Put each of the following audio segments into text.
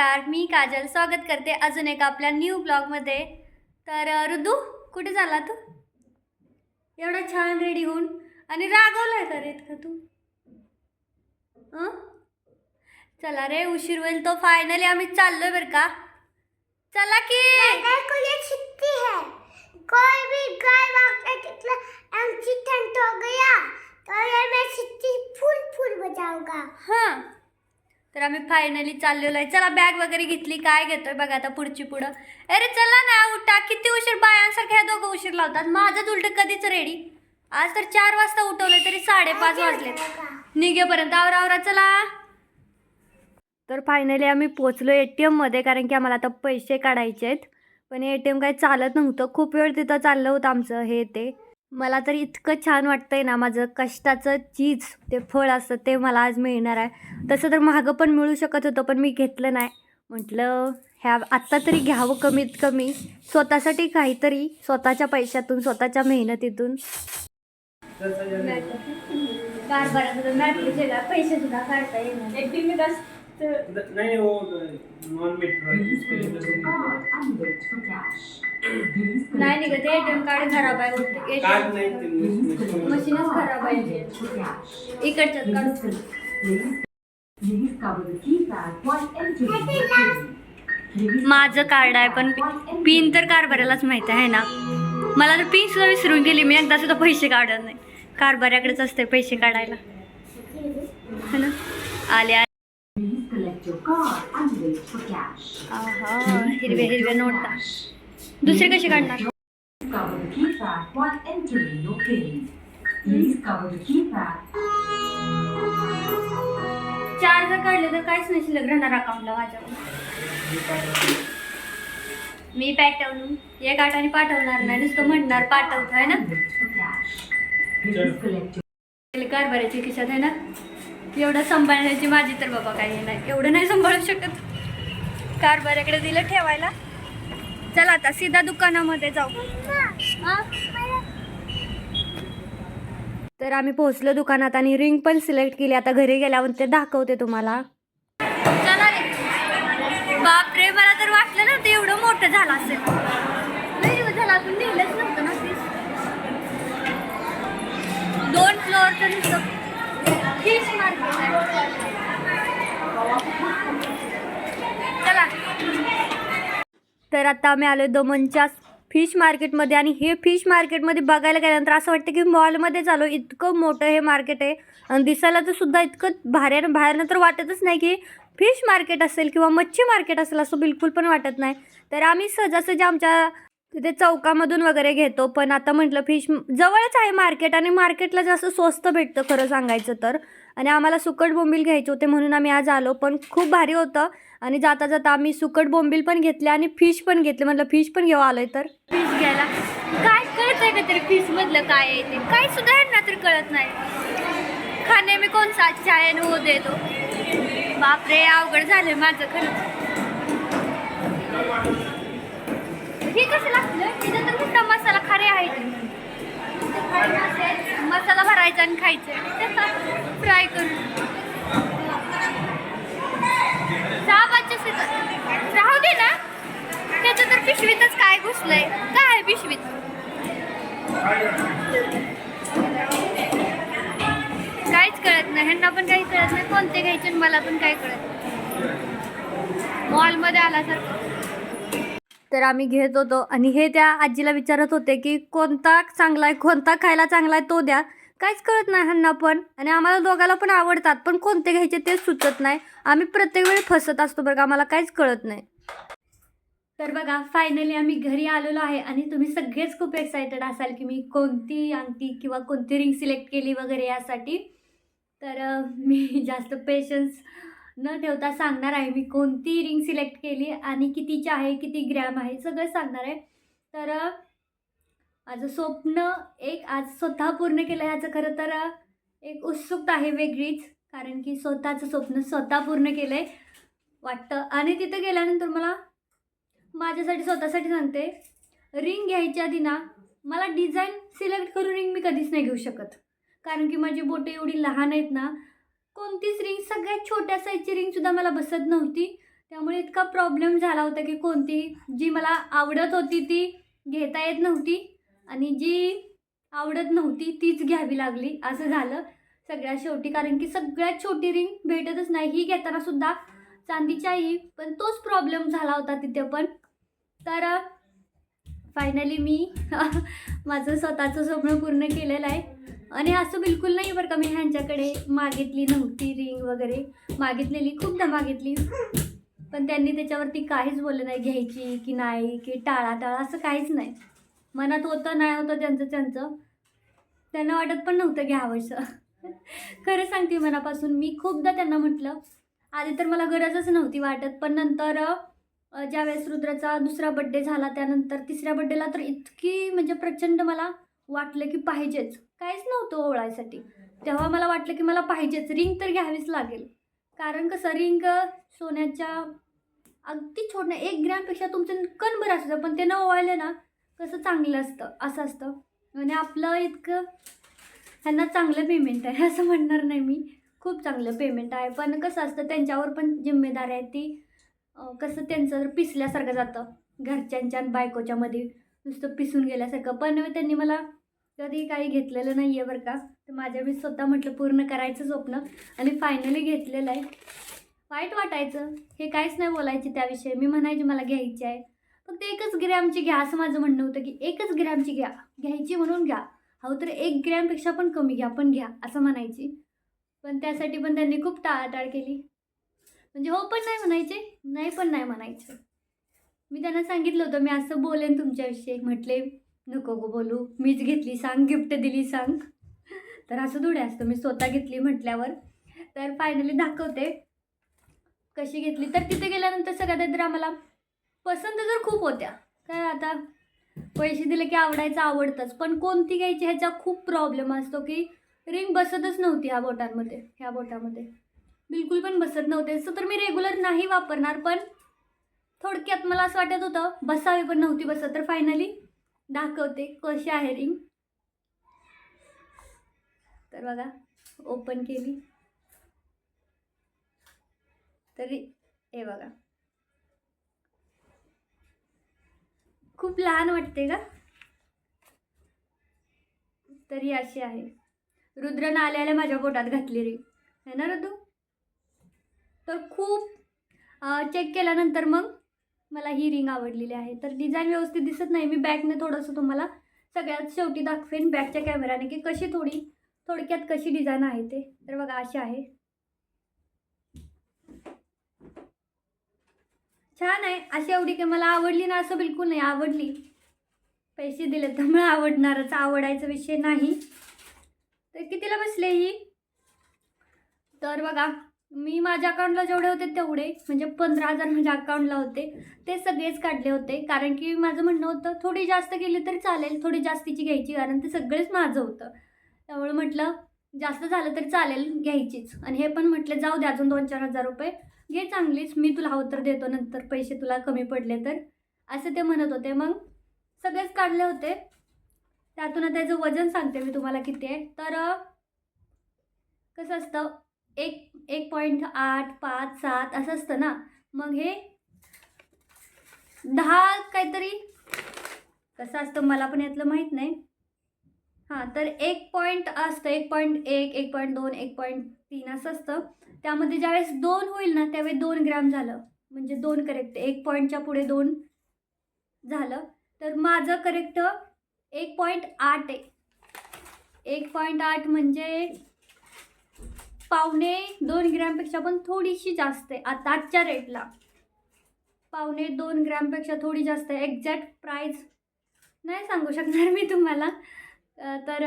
नमस्कार मी काजल. स्वागत करते अजून एका आपल्या न्यू ब्लॉगमध्ये तर ऋतू कुठे झाला तू? एवढा छान रेडी होऊन. आणि रागवलाय का रे का तू? चला रे उशीर होईल तो. फायनली आम्ही चाललोय बरं का. चला की. कोई भी गाय कितना हो गया. तो ये मैं छिट्टी फुल फुल बजाऊँगा. हाँ. तर आम्ही फायनली चाललेलो आहे. चला बॅग वगैरे घेतली काय घेतोय बघा आता पुढची पुढं. अरे चला ना उठा. किती उशीर बायांसारखे ह्या दोघं उशीर लावतात. माझंच उलट कधीच रेडी आज तर चार वाजता उठवलं तरी साडेपाच वाजले निघेपर्यंत. आवरा आवरा चला. तर फायनली आम्ही पोचलो ए टी एममध्ये कारण की आम्हाला आता पैसे काढायचे आहेत. पण ए टी एम काही चालत नव्हतं. खूप वेळ तिथं चाललं होतं आमचं हे ते. मला तर इतकं छान वाटतंय ना माझं कष्टाचं चीज ते फळ असतं ते मला आज मिळणार आहे. तसं तर महागं पण मिळू शकत होतं पण मी घेतलं नाही. म्हटलं ह्या आत्ता तरी घ्यावं कमीत कमी. स्वतःसाठी काहीतरी स्वतःच्या पैशातून स्वतःच्या मेहनतीतून. पैसे सुद्धा काढता येणार. नहीं वो नॉन मेट्रो है नाही निघत ए टी एम कार्ड खराब आहे. कार्ड नहीं मशीनच खराब आहे. इकडच्यात काढू. माझं कार्ड आहे पण पिन तर कारभाऱ्यालाच माहिती आहे ना? मला तर पिन सुद्धा विसरून गेली मी एकदा सुद्धा पैसे काढत नाही. कारभाऱ्याकडेच असते पैसे काढायला. है ना? आले. हिरवे हिरवे नोट. दुसरे कसे काढणार? चार जर काढले तर काहीच नाही शिल्लक राहणार अकाउंटला माझ्याकडून. मी पाठवून एक आठाने पाठवणार नाही नुसतं म्हणणार पाठवतो आहे ना? कारभाराच्या खिशात आहे ना? एवढं सांभाळण्याची माझी तर बाबा काही नाही. एवढं नाही सांभाळू शकत. कारभाऱ्याकडे दिलं ठेवायला. चला आता सीधा दुकानामध्ये जाऊ. तर आम्ही पोहोचलो दुकानात आणि रिंग पण सिलेक्ट केली. आता घरी गेल्यावर ते दाखवते तुम्हाला. आता आम्ही आलो दमनच्या फिश मार्केटमध्ये आणि हे फिश मार्केटमध्ये बघायला गेल्यानंतर असं वाटतं की मॉलमध्ये चालू इतकं मोठं हे मार्केट आहे. आणि दिसायला तर सुद्धा इतकं भाऱ्या बाहेरनं तर वाटतच नाही की फिश मार्केट असेल किंवा मच्छी मार्केट असेल असं बिलकुल पण वाटत नाही. तर आम्ही सहजासहजी आमच्या तिथे चौकामधून वगैरे घेतो. पण आता म्हटलं फिश जवळच आहे मार्केट आणि मार्केटला जास्त स्वस्त भेटतं खरं सांगायचं तर. आणि आम्हाला सुकट बोंबील घ्यायचे होते म्हणून आम्ही आज आलो. पण खूप भारी होतं. आणि जाता जाता आम्ही सुकट बोंबील पण घेतले आणि फिश पण घेतले. म्हटलं फिश पण घेऊ आलोय तर. फिश घ्यायला. काय कळत आहे का तरी फिशमधलं काय आहे ते? काही सुद्धा यांना तर कळत नाही. खाणे मी कोण सा चाय होऊ देतो? बापरे अवघड झालं माझं खरं हे कसं लागलं तिथं तर मसाला खारे आहे आहेत. मसाला करायचं आणि खायचं. फ्राय करून. सहा पाचशे राहू दे ना. त्याचं तर पिशवीतच काय घुसलंय? काय आहे पिशवीत? काहीच कळत नाही. ह्यांना पण काही कळत नाही. कोणते घ्यायचे मला पण काही कळत नाही. आला सर तर आम्ही घेत होतो आणि हे त्या आजीला विचारत होते की कोणता चांगला आहे कोणता खायला चांगला आहे तो द्या. काहीच कळत नाही ह्यांना पण. आणि आम्हाला दोघाला पण आवडतात पण कोणते घ्यायचे तेच सुचत नाही. आम्ही प्रत्येक वेळी फसत असतो बरं का आम्हाला काहीच कळत नाही. तर बघा फायनली आम्ही घरी आलेलो आहे आणि तुम्ही सगळेच खूप एक्सायटेड असाल की मी कोणती अंगठी किंवा कोणती रिंग सिलेक्ट केली वगैरे यासाठी. तर मी जास्त पेशन्स न ठेवता सांगणार आहे मी कोणती रिंग सिलेक्ट केली आणि कितीची आहे किती ग्रॅम आहे सगळं सांगणार आहे. तर माझं स्वप्न एक आज स्वतः पूर्ण केलं ह्याचं खरं तर एक उत्सुकता आहे वेगळीच कारण की स्वतःचं स्वप्न स्वतः पूर्ण केलं आहे वाटतं. आणि तिथं गेल्यानंतर मला माझ्यासाठी स्वतःसाठी सांगते रिंग घ्यायच्या आधी ना मला डिझाईन सिलेक्ट करून रिंग मी कधीच नाही घेऊ शकत. कारण की माझी बोटं एवढी लहान आहेत ना कोणतीच रिंग सगळ्यात छोट्या साईजची रिंगसुद्धा मला बसत नव्हती. त्यामुळे इतका प्रॉब्लेम झाला होता की कोणती जी मला आवडत होती ती घेता येत नव्हती. आणि जी आवडत नव्हती तीच घ्यावी लागली. असं झालं. सगळ्यात शेवटी कारण की सगळ्यात छोटी रिंग भेटतच नाही. ही घेताना सुद्धा चांदीची पण तोच प्रॉब्लेम झाला होता तिथे पण. तर फायनली मी माझं स्वतःचं स्वप्न पूर्ण केलेलं आहे. आणि असं बिलकुल नाही बरं का मी ह्यांच्याकडे मागितली नव्हती रिंग वगैरे. मागितलेली खूपदा मागितली. पण त्यांनी त्याच्यावरती काहीच बोललं नाही घ्यायची की नाही की टाळा टाळा असं काहीच नाही. मनात होतं नाही होतं त्यांचं त्यांचं. त्यांना वाटत पण नव्हतं घ्यावंसं खरं सांगते मनापासून मी खूपदा त्यांना म्हटलं आधी तर मला गरजच नव्हती वाटत पण नंतर ज्यावेळेस रुद्राचा दुसरा बड्डे झाला त्यानंतर तिसऱ्या बड्डेला तर इतकी म्हणजे प्रचंड मला वाटलं की पाहिजेच. काहीच नव्हतं ओळायसाठी. तेव्हा मला वाटलं की मला पाहिजेच रिंग तर घ्यावीच लागेल. कारण कसं रिंग सोन्याच्या अगदी छोट एक ग्रॅमपेक्षा तुमचं कणभर असतं पण ते न ओवाळले ना कसं चांगलं असतं असं असतं. आणि आपलं इतकं ह्यांना चांगलं पेमेंट आहे असं म्हणणार नाही मी. खूप चांगलं पेमेंट आहे. पण कसं असतं त्यांच्यावर पण जिम्मेदारी आहे ती. कसं त्यांचं पिसल्यासारखं जातं घरच्यांच्या आणि बायकोच्यामध्ये नुसतं पिसून गेल्यासारखं. पण त्यांनी मला कधी काही घेतलेलं नाही आहे बरं का. तर माझ्या मी स्वतः म्हटलं पूर्ण करायचं स्वप्न. आणि फायनली घेतलेलं आहे. वाईट वाटायचं. हे काहीच नाही बोलायचे त्याविषयी. मी म्हणायचे मला घ्यायची आहे. फक्त एकच ग्रॅमची घ्या असं माझं म्हणणं होतं की एकच ग्रॅमची घ्या घ्यायची म्हणून घ्या. हो तर एक ग्रॅमपेक्षा पण कमी घ्या पण घ्या असं म्हणायची. पण त्यासाठी पण त्यांनी खूप टाळाटाळ केली. म्हणजे हो पण नाही म्हणायचे नाही पण नाही म्हणायचे. मी त्यांना सांगितलं होतं मी असं बोलेन तुमच्याविषयी म्हटले नको गो बोलू मीच घेतली सांग गिफ्ट दिली सांग. तर असं थोडे असतं मी स्वतः घेतली म्हटल्यावर. तर फायनली दाखवते. कशी घेतली तर तिथे गेल्यानंतर सगळ्यात तर आम्हाला पसंत तर खूप होत्या. काय आता पैसे दिले की आवडायचं आवडतंच. पण कोणती घ्यायची ह्याचा खूप प्रॉब्लेम असतो की रिंग बसतच नव्हती ह्या बोटांमध्ये ह्या बोटामध्ये. बिलकुल पण बसत नव्हते. असं तर मी रेग्युलर नाही वापरणार पण थोडक्यात मला असं वाटत होतं बसावी पण नव्हती बसत. तर फायनली दाखवते कशी आहे रिंग तर बघा ओपन केली. तरी हे बघा. खूप लहान वाटते का? तरी अशी आहे. रुद्रनं आल्याला माझ्या पोटात घातली रे. है ना रुद्र? तर खूप चेक केल्यानंतर मग मला ही रिंग आवडलेली आहे. तर डिझाईन व्यवस्थित दिसत नाही. मी बॅकने थोडंसं तुम्हाला सगळ्यात शेवटी दाखवेन बॅकच्या कॅमेराने की कशी थोडी थोडक्यात कशी डिझाईन आहे ते. तर बघा अशी आहे. छान आहे. अशी एवढी की मला आवडली ना असं बिलकुल नाही आवडली. पैसे दिले तर मला आवडणारच आवडायचा विषय नाही. तर कितीला बसले ही? तर बघा मी माझ्या अकाउंटला जेवढे होते तेवढे म्हणजे पंधरा हजार माझ्या अकाउंटला होते. ते सगळेच काढले होते कारण की माझं म्हणणं होतं थोडी जास्त केली तरी चालेल थोडी जास्तीची घ्यायची कारण ते सगळेच माझं होतं. त्यामुळे म्हटलं जास्त झालं तरी चालेल घ्यायचीच. आणि हे पण म्हटलं जाऊ दे अजून दोन चार हजार रुपये. घे चांगलीच मी तुला उत्तर तर देतो नंतर पैसे तुला कमी पडले तर. असं ते म्हणत होते. मग सगळेच काढले होते. त्यातून आता त्याचं वजन सांगते मी तुम्हाला किती आहे. तर कसं असतं? एक एक पॉईंट आठ पाच सात असं असतं ना. मग हे दहा काहीतरी. कसं असतं? मला पण यातलं माहीत नाही. हां तर एक पॉईंट असतं एक पॉईंट एक एक पॉईंट दोन एक पॉईंट तीन असं असतं. त्यामध्ये ज्यावेळेस दोन होईल ना त्यावेळी दोन ग्रॅम झालं. म्हणजे दोन करेक्ट एक पॉईंटच्या पुढे दोन झालं. तर माझं करेक्ट एक पॉईंट आठ आहे. एक पॉईंट आठ म्हणजे पावणे दोन ग्रॅमपेक्षा पण थोडीशी जास्त आहे. आता आजच्या रेटला पावणे दोन ग्रॅमपेक्षा थोडी जास्त आहे. एक्झॅक्ट प्राईज नाही सांगू शकणार मी तुम्हाला. तर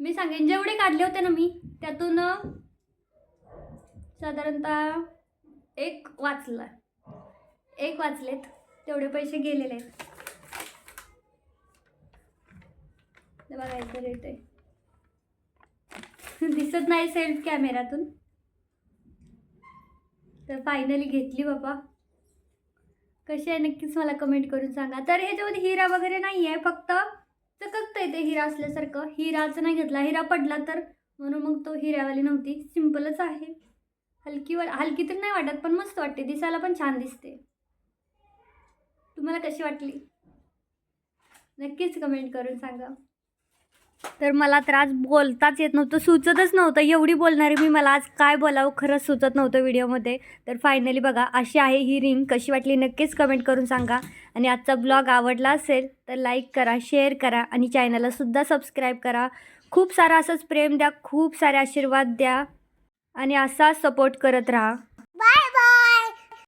मी सांगेन जेवढे काढले होते ना मी त्यातून साधारणतः एक वाचला. एक वाचलेत तेवढे पैसे गेलेले आहेत. बघायचं रेट आहे. दिसत नाही सेल्फ कॅमेरातून तर फायनली घेतली बाबा. कशी आहे नक्कीच मला कमेंट करून सांगा. तर ह्याच्यामध्ये हिरा वगैरे नाही आहे फक्त चककतं आहे ते हिरा असल्यासारखं. हिराचं नाही घेतला हिरा पडला तर? म्हणून मग तो हिऱ्यावाली नव्हती. सिम्पलच आहे. हलकी वा हलकी तर नाही वाटत पण मस्त वाटते. दिसायला पण छान दिसते. तुम्हाला कशी वाटली? नक्कीच कमेंट करून सांगा. तर मला तर आज बोलताच येत नव्हतं सुचतच नव्हतं. एवढी बोलणारी मी मला आज काय बोलावं खरंच सुचत नव्हतं व्हिडिओमध्ये. तर फायनली बघा अशी आहे ही रिंग कशी वाटली नक्कीच कमेंट करून सांगा. आणि आजचा ब्लॉग आवडला असेल तर लाईक करा शेअर करा आणि चॅनललासुद्धा सबस्क्राईब करा. खूप सारा असंच प्रेम द्या खूप सारे आशीर्वाद द्या. आणि असा सपोर्ट करत राहा.